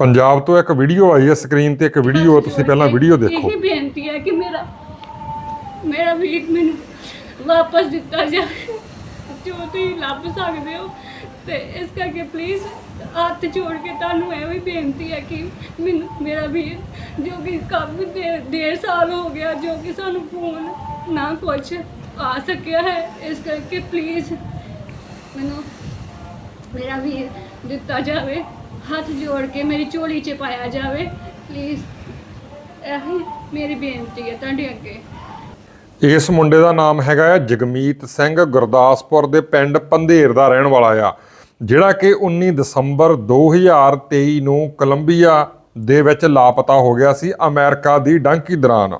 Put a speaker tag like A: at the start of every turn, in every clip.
A: ਪੰਜਾਬ ਤੋਂ ਇੱਕ ਵੀਡੀਓ ਆਈ ਹੈ ਸਕਰੀਨ ਤੇ ਇੱਕ ਵੀਡੀਓ ਤੁਸੀਂ ਪਹਿਲਾਂ ਵੀਡੀਓ ਦੇਖੋ।
B: ਇਹੀ ਬੇਨਤੀ ਹੈ ਕਿ ਮੇਰਾ ਮੇਰਾ ਵੀਰ ਮੈਨੂੰ ਵਾਪਸ ਦਿੱਤਾ ਜਾਵੇ। ਜੋ ਤੁਸੀਂ ਲੱਭ ਸਕਦੇ ਹੋ। ਤੇ ਇਸ ਕਰਕੇ ਪਲੀਜ਼ ਹੱਥ ਜੋੜ ਕੇ ਤੁਹਾਨੂੰ ਇਹ ਵੀ ਬੇਨਤੀ ਹੈ ਕਿ ਮੈਨੂੰ ਮੇਰਾ ਵੀਰ ਜੋ ਕਿ ਕਾਫੀ ਦੇਰ ਡੇਢ ਸਾਲ ਹੋ ਗਿਆ ਜੋ ਕਿ ਸਾਨੂੰ ਫੋਨ ਨਾ ਕੁਛ ਆ ਸਕਿਆ ਹੈ ਇਸ ਕਰਕੇ ਪਲੀਜ਼ ਮੈਨੂੰ ਮੇਰਾ ਵੀਰ ਦਿੱਤਾ ਜਾਵੇ। ਹੱਥ ਜੋੜ ਕੇ ਮੇਰੀ ਝੋਲੀ 'ਚ ਪਾਇਆ ਜਾਵੇ। ਪਲੀਜ਼ ਇਹੀ ਮੇਰੀ ਬੇਨਤੀ ਹੈ ਤੁਹਾਡੇ ਅੱਗੇ।
A: ਇਸ ਮੁੰਡੇ ਦਾ ਨਾਮ ਹੈਗਾ ਆ ਜਗਮੀਤ ਸਿੰਘ, ਗੁਰਦਾਸਪੁਰ ਦੇ ਪਿੰਡ ਪੰਧੇਰ ਦਾ ਰਹਿਣ ਵਾਲਾ ਆ, ਜਿਹੜਾ ਕਿ 19 ਦਸੰਬਰ 2023 ਨੂੰ ਕੋਲੰਬੀਆ ਦੇ ਵਿੱਚ ਲਾਪਤਾ ਹੋ ਗਿਆ ਸੀ ਅਮਰੀਕਾ ਦੀ ਡਾਂਕੀ ਦੌਰਾਨ।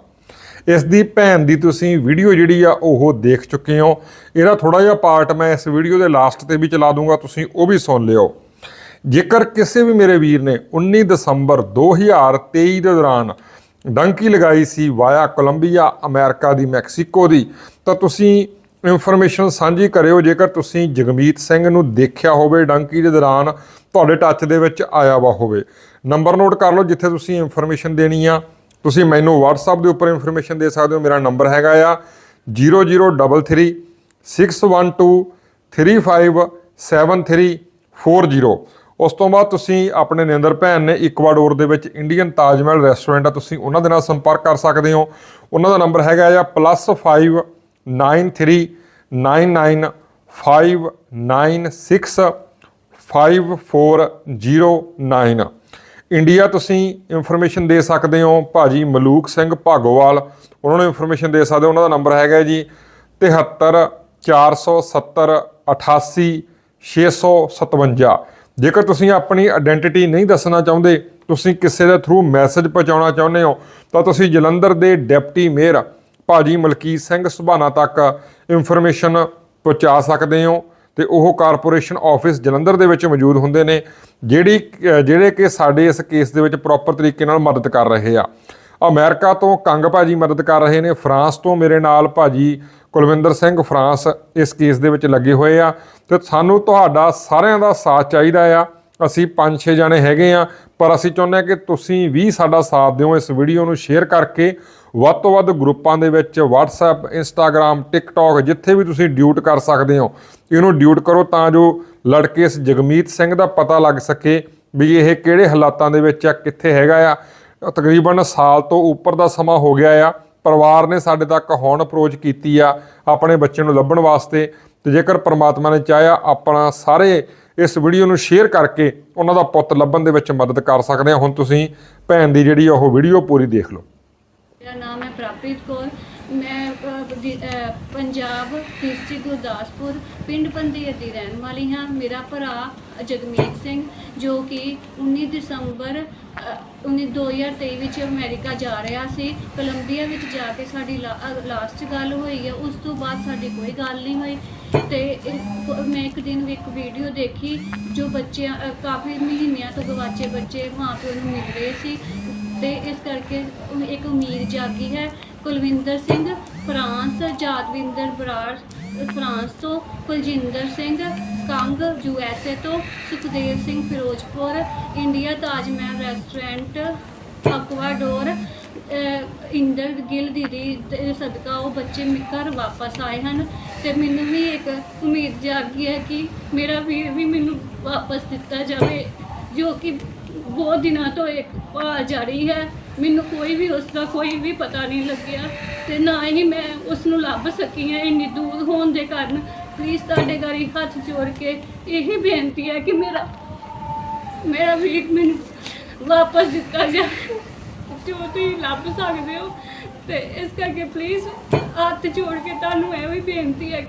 A: ਇਸ ਦੀ ਭੈਣ ਦੀ ਤੁਸੀਂ ਵੀਡੀਓ ਜਿਹੜੀ ਆ ਉਹ ਦੇਖ ਚੁੱਕੇ ਹੋ। ਇਹਦਾ ਥੋੜਾ ਜਿਹਾ ਪਾਰਟ ਮੈਂ ਇਸ ਵੀਡੀਓ ਦੇ ਲਾਸਟ ਤੇ ਵੀ ਚਲਾ ਦੂੰਗਾ, ਤੁਸੀਂ ਉਹ ਵੀ ਸੁਣ ਲਿਓ। ਜੇਕਰ ਕਿਸੇ ਵੀ ਮੇਰੇ ਵੀਰ ਨੇ 19 ਦਸੰਬਰ 2023 ਦੇ ਦੌਰਾਨ ਡੰਕੀ ਲਗਾਈ ਸੀ ਵਾਇਆ ਕੋਲੰਬੀਆ, ਅਮਰੀਕਾ ਦੀ ਮੈਕਸੀਕੋ ਦੀ, ਤਾਂ ਤੁਸੀਂ ਇਨਫੋਰਮੇਸ਼ਨ ਸਾਂਝੀ ਕਰਿਓ। ਜੇਕਰ ਤੁਸੀਂ ਜਗਮੀਤ ਸਿੰਘ ਨੂੰ ਦੇਖਿਆ ਹੋਵੇ ਡੰਕੀ ਦੇ ਦੌਰਾਨ, ਤੁਹਾਡੇ ਟੱਚ ਦੇ ਵਿੱਚ ਆਇਆ ਵਾ ਹੋਵੇ। ਨੰਬਰ ਨੋਟ ਕਰ ਲਓ ਜਿੱਥੇ ਤੁਸੀਂ ਇਨਫੋਰਮੇਸ਼ਨ ਦੇਣੀ ਆ। ਤੁਸੀਂ ਮੈਨੂੰ WhatsApp ਦੇ ਉੱਪਰ ਇਨਫੋਰਮੇਸ਼ਨ ਦੇ ਸਕਦੇ ਹੋ। ਮੇਰਾ ਨੰਬਰ ਹੈਗਾ ਆ 0033 612 357340 ਉਸ ਤੋਂ ਬਾਅਦ ਤੁਸੀਂ ਆਪਣੇ ਨਿੰਦਰ ਭੈਣ ਨੇ ਇਕਵਾਡੋਰ ਦੇ ਵਿੱਚ ਇੰਡੀਅਨ ਤਾਜ ਮਹਿਲ ਰੈਸਟੋਰੈਂਟ ਆ, ਤੁਸੀਂ ਉਹਨਾਂ ਦੇ ਨਾਲ ਸੰਪਰਕ ਕਰ ਸਕਦੇ ਹੋ। ਉਹਨਾਂ ਦਾ ਨੰਬਰ ਹੈਗਾ ਆ +593959654009 ਇੰਡੀਆ ਤੁਸੀਂ ਇਨਫੋਰਮੇਸ਼ਨ ਦੇ ਸਕਦੇ ਹੋ ਭਾਜੀ ਮਲੂਕ ਸਿੰਘ ਭਾਗੋਵਾਲ। ਉਹਨਾਂ ਨੂੰ ਇਨਫੋਰਮੇਸ਼ਨ ਦੇ ਸਕਦੇ ਹੋ। ਉਹਨਾਂ ਦਾ ਨੰਬਰ ਹੈਗਾ ਜੀ 73 470 88 657 ਜੇਕਰ ਤੁਸੀਂ ਆਪਣੀ ਆਇਡੈਂਟੀਟੀ ਨਹੀਂ ਦੱਸਣਾ ਚਾਹੁੰਦੇ, ਤੁਸੀਂ ਕਿਸੇ ਦੇ ਥਰੂ ਮੈਸੇਜ ਪਹੁੰਚਾਉਣਾ ਚਾਹੁੰਦੇ ਹੋ, ਤਾਂ ਤੁਸੀਂ ਜਲੰਧਰ ਦੇ ਡਿਪਟੀ ਮੇਅਰ ਭਾਜੀ ਮਲਕੀਤ ਸਿੰਘ ਸੁਭਾਨਾ ਤੱਕ ਇਨਫੋਰਮੇਸ਼ਨ ਪਹੁੰਚਾ ਸਕਦੇ ਹੋ ਤੇ ਉਹ ਕਾਰਪੋਰੇਸ਼ਨ ਆਫਿਸ ਜਲੰਧਰ ਦੇ ਵਿੱਚ ਮੌਜੂਦ ਹੁੰਦੇ ਨੇ, ਜਿਹੜੀ ਜਿਹੜੇ ਕਿ ਸਾਡੇ ਇਸ ਕੇਸ ਦੇ ਵਿੱਚ ਪ੍ਰੋਪਰ ਤਰੀਕੇ ਨਾਲ ਮਦਦ ਕਰ ਰਹੇ ਆ। ਅਮਰੀਕਾ ਤੋਂ ਕੰਗ ਭਾਜੀ ਮਦਦ ਕਰ ਰਹੇ ਨੇ। ਫਰਾਂਸ ਤੋਂ ਮੇਰੇ ਨਾਲ ਭਾਜੀ ਕੁਲਵਿੰਦਰ ਸਿੰਘ। ਫਰਾਂਸ ਇਸ ਕੇਸ ਦੇ ਵਿੱਚ ਲੱਗੇ ਹੋਏ ਆ ਤੇ ਸਾਨੂੰ ਤੁਹਾਡਾ ਸਾਰਿਆਂ ਦਾ ਸਾਥ ਚਾਹੀਦਾ ਆ। ਅਸੀਂ 5-6 ਜਣੇ ਹੈਗੇ ਆ, ਪਰ ਅਸੀਂ ਚਾਹੁੰਦੇ ਆ ਕਿ ਤੁਸੀਂ ਵੀ ਸਾਡਾ ਸਾਥ ਦਿਓ ਇਸ ਵੀਡੀਓ ਨੂੰ ਸ਼ੇਅਰ ਕਰਕੇ। ਵੱਧ ਤੋਂ ਵੱਧ ਗਰੁੱਪਾਂ ਦੇ ਵਿੱਚ WhatsApp, Instagram, TikTok, ਜਿੱਥੇ ਵੀ ਤੁਸੀਂ ਡਿਊਟ ਕਰ ਸਕਦੇ ਹੋ, ਇਹਨੂੰ ਡਿਊਟ ਕਰੋ ਤਾਂ ਜੋ ਲੜਕੇ ਇਸ ਜਗਮੀਤ ਸਿੰਘ ਦਾ ਪਤਾ ਲੱਗ ਸਕੇ ਵੀ ਇਹ ਕਿਹੜੇ ਹਾਲਾਤਾਂ ਦੇ ਵਿੱਚ ਆ, ਕਿੱਥੇ ਹੈਗਾ ਆ। ਤਕਰੀਬਨ ਸਾਲ ਤੋਂ ਉੱਪਰ ਦਾ ਸਮਾਂ ਹੋ ਗਿਆ ਆ। ਪਰਿਵਾਰ ਨੇ ਸਾਡੇ ਤੱਕ ਹੁਣ ਅਪਰੋਚ ਕੀਤੀ ਆ ਆਪਣੇ ਬੱਚੇ ਨੂੰ ਲੱਭਣ ਵਾਸਤੇ। ਤੇ ਜੇਕਰ ਪ੍ਰਮਾਤਮਾ ਨੇ ਚਾਹਿਆ ਆਪਣਾ ਸਾਰੇ ਇਸ ਵੀਡੀਓ ਨੂੰ ਸ਼ੇਅਰ ਕਰਕੇ ਉਹਨਾਂ ਦਾ ਪੁੱਤ ਲੱਭਣ ਦੇ ਵਿੱਚ ਮਦਦ ਕਰ ਸਕਦੇ ਆ ਹੁਣ ਤੁਸੀਂ ਭੈਣ ਦੀ ਜਿਹੜੀ ਉਹ ਵੀਡੀਓ ਪੂਰੀ ਦੇਖ ਲਓ।
B: ਮੇਰਾ ਨਾਮ ਹੈ ਪ੍ਰਾਪ੍ਰੀਤ ਕੌਰ। ਮੈਂ ਅਹ, ਦੀ- ਅਹ, ਪੰਜਾਬ ਡਿਸਟ੍ਰਿਕਟ ਗੁਰਦਾਸਪੁਰ ਪਿੰਡ ਪੰਧੇਰ ਦੀ ਰਹਿਣ ਵਾਲੀ ਹਾਂ। ਮੇਰਾ ਭਰਾ ਜਗਮੀਤ ਸਿੰਘ ਜੋ ਕਿ 19 ਦਸੰਬਰ ਅਹ, 19 2023 ਵਿੱਚ ਅਮਰੀਕਾ ਜਾ ਰਿਹਾ ਸੀ। ਕੋਲੰਬੀਆ ਵਿੱਚ ਜਾ ਕੇ ਸਾਡੀ ਲਾਸਟ ਗੱਲ ਹੋਈ ਹੈ। ਉਸ ਤੋਂ ਬਾਅਦ ਸਾਡੀ ਕੋਈ ਗੱਲ ਨਹੀਂ ਹੋਈ। ਤੇ ਇੱਕ- ਮੈਂ ਇੱਕ ਦਿਨ ਇੱਕ ਵੀਡੀਓ ਦੇਖੀ ਜੋ ਬੱਚਿਆਂ ਅਹ, ਕਾਫੀ ਮਹੀਨਿਆਂ ਤੋਂ ਗਵਾਚੇ ਬੱਚੇ ਮਾਂ ਪਿਓ ਨੂੰ ਮਿਲ ਰਹੇ ਸੀ। ਤੇ ਇਸ ਕਰਕੇ ਉਮ- ਇੱਕ ਉਮੀਦ ਜਾਗੀ ਹੈ ਕੁਲਵਿੰਦਰ ਸਿੰਘ, ਫਰਾਂਸ ਜਾਦਵਿੰਦਰ ਬਰਾੜ, ਫਰਾਂਸ ਤੋਂ Kuljinder Singh, Kang U S A ਤੋਂ Sukhdev Singh Ferozepur, India Taj Mahal restaurant Ecuador Inder Gill ਦੀਦੀ ਸਦਕਾ ਉਹ ਬੱਚੇ ਘਰ ਵਾਪਸ ਆਏ ਹਨ ਤੇ ਮੈਨੂੰ ਵੀ ਇੱਕ ਉਮੀਦ ਜਾਗੀ ਹੈ ਕਿ ਮੇਰਾ ਵੀਰ ਵੀ ਮੈਨੂੰ ਵਾਪਸ ਦਿੱਤਾ ਜਾਵੇ, ਜੋ ਕਿ ਬਹੁਤ ਦਿਨਾਂ ਤੋਂ ਇੱਕ ਭਾਲ ਜਾਰੀ ਹੈ। ਮੈਨੂੰ ਕੋਈ ਵੀ ਉਸ ਦਾ ਕੋਈ ਵੀ ਪਤਾ ਨਹੀਂ ਲੱਗਿਆ ਤੇ ਨਾ ਹੀ ਮੈਂ ਉਸ ਨੂੰ ਲੱਭ ਸਕੀ ਹਾਂ, ਇੰਨੀ ਦੂਰ ਹੋਣ ਦੇ ਕਾਰਨ। ਪਲੀਜ਼ ਤੁਹਾਡੇ ਗਾਰੀ ਹੱਥ ਜੋੜ ਕੇ ਇਹੀ ਬੇਨਤੀ ਹੈ ਕਿ ਮੇਰਾ ਮੇਰਾ ਵੀਰ ਮੈਨੂੰ ਵਾਪਸ ਦਿੱਤਾ ਜਾਵੇ। ਜੋ ਤੁਸੀਂ ਲੱਭ ਸਕਦੇ ਹੋ। ਤੇ ਇਸ ਕਰਕੇ ਪਲੀਜ਼ ਹੱਥ ਜੋੜ ਕੇ ਤੁਹਾਨੂੰ ਇਹ ਵੀ ਬੇਨਤੀ ਹੈ